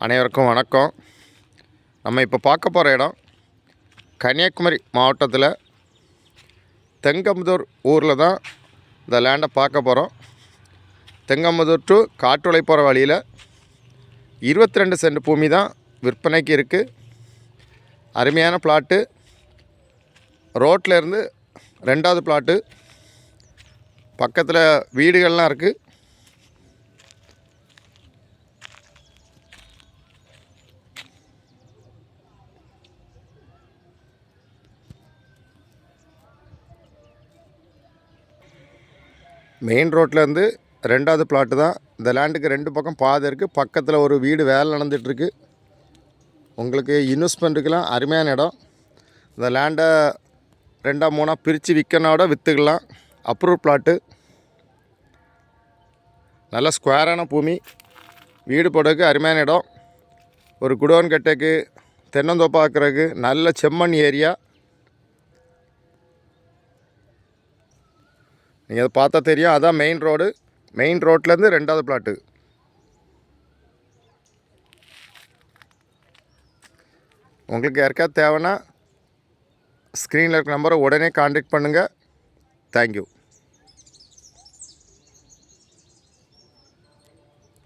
அனைவருக்கும் வணக்கம். நம்ம இப்போ பார்க்க போகிற இடம் கன்னியாகுமரி மாவட்டத்தில் தெங்கம்புதூர் ஊரில் தான் இந்த லேண்டை பார்க்க போகிறோம் தெங்கம்புதூர் டு காட்டுளை போகிற வழியில் இருபத்தி ரெண்டு சென்ட் பூமி தான் விற்பனைக்கு இருக்குது அருமையான பிளாட்டு ரோட்டில் இருந்து ரெண்டாவது பிளாட்டு பக்கத்தில் வீடுகள்லாம் இருக்குது மெயின் ரோட்லேருந்து ரெண்டாவது பிளாட்டு தான். இந்த லேண்டுக்கு ரெண்டு பக்கம் பாதை இருக்குது பக்கத்தில் ஒரு வீடு வேலை நடந்துகிட்ருக்கு உங்களுக்கு இன்வெஸ்ட்மெண்ட்டுக்கெலாம் அருமையான இடம். இந்த லேண்டை ரெண்டாக மூணாக பிரித்து விற்கனோட விற்றுக்கலாம் அப்ரூவ் பிளாட்டு நல்ல ஸ்கொயரான பூமி. வீடு போடுறதுக்கு அருமையான இடம். ஒரு குடோன் கட்டைக்கு தென்னந்தோப்பாக்குறதுக்கு நல்ல செம்மண் ஏரியா நீங்கள் அதை பார்த்தா தெரியும். அதான் மெயின் ரோடு மெயின் ரோட்லேருந்து ரெண்டாவது பிளாட்டு உங்களுக்கு யாருக்காவது தேவைன்னா ஸ்க்ரீனில் இருக்க நம்பரை உடனே காண்டாக்ட் பண்ணுங்கள் தேங்க்யூ